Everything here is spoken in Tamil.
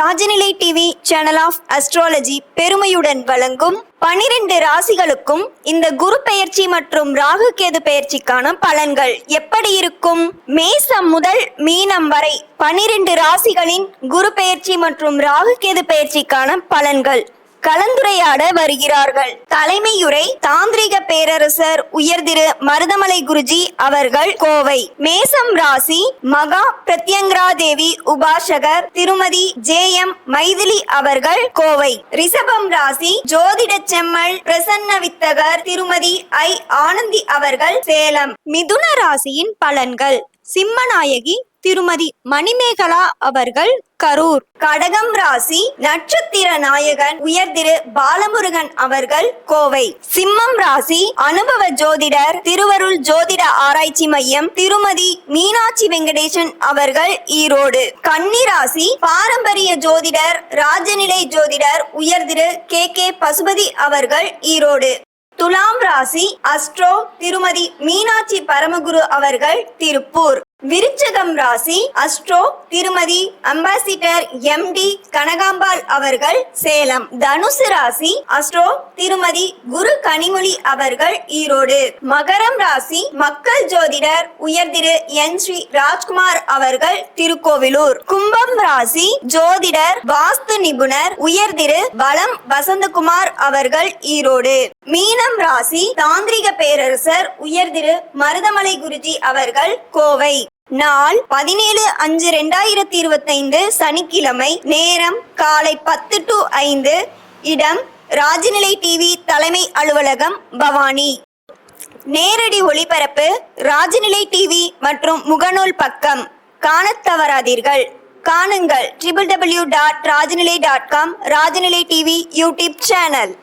Rajanilai TV channel of astrology பெருமையுடன் வழங்கும் பனிரெண்டு ராசிகளுக்கும் இந்த குரு பெயர்ச்சி மற்றும் ராகு கேது பெயர்ச்சிக்கான பலன்கள் எப்படி இருக்கும்? மேசம் முதல் மீனம் வரை பனிரெண்டு ராசிகளின் குரு பெயர்ச்சி மற்றும் ராகு கேது பெயர்ச்சிக்கான பலன்கள் கலந்துரையாட வருகிறார்கள். தலைமையுரை தாந்திரிக பேரரசர் உயர்திரு மருதமலை குருஜி அவர்கள் கோவை. மேசம் ராசி மகா பிரத்யங்கரா தேவி உபாசகர் திருமதி ஜே எம் மைதிலி அவர்கள் கோவை. ரிஷபம் ராசி ஜோதிட செம்மல் பிரசன்ன வித்தகர் திருமதி ஐ ஆனந்தி அவர்கள் சேலம். மிதுன ராசியின் பலன்கள். சிம்மநாயகி திருமதி மணிமேகலா அவர்கள் கரூர். கடகம் ராசி நட்சத்திர நாயகன் உயர்திரு பாலமுருகன் அவர்கள் கோவை. சிம்மம் ராசி அனுபவ ஜோதிடர் திருவருள் ஜோதிட ஆராய்ச்சி மையம் திருமதி மீனாட்சி வெங்கடேசன் அவர்கள் ஈரோடு. கன்னி ராசி பாரம்பரிய ஜோதிடர் ராஜநிலை ஜோதிடர் உயர்திரு கே கே பசுபதி அவர்கள் ஈரோடு. துலாம் ராசி அஸ்ட்ரோ திருமதி மீனாட்சி பரமகுரு அவர்கள் திருப்பூர். விருச்சகம் ராசி அஸ்ட்ரோ திருமதி அம்பாசிடர் எம் டி கனகாம்பாள் அவர்கள் சேலம். தனுசு ராசி அஸ்ட்ரோ திருமதி குரு கனிமொழி அவர்கள் ஈரோடு. மகரம் ராசி மக்கள் ஜோதிடர் உயர்திரு என் ஸ்ரீ ராஜ்குமார் அவர்கள் திருக்கோவிலூர். கும்பம் ராசி ஜோதிடர் வாஸ்து நிபுணர் உயர்திரு பலம் வசந்தகுமார் அவர்கள் ஈரோடு. மீனம் ராசி தாந்திரிக பேரரசர் உயர்திரு மருதமலை குருஜி அவர்கள் கோவை. நாள் பதினேழு அஞ்சு ரெண்டாயிரத்தி இருபத்தைந்து சனிக்கிழமை நேரம் காலை பத்து டு ஐந்து. இடம் ராஜநிலை டிவி தலைமை அலுவலகம் பவானி. நேரடி ஒளிபரப்பு ராஜநிலை டிவி மற்றும் முகநூல் பக்கம். காணத் தவறாதீர்கள். காணுங்கள். Triple W dot Rajanilai dot com Rajanilai TV YouTube channel.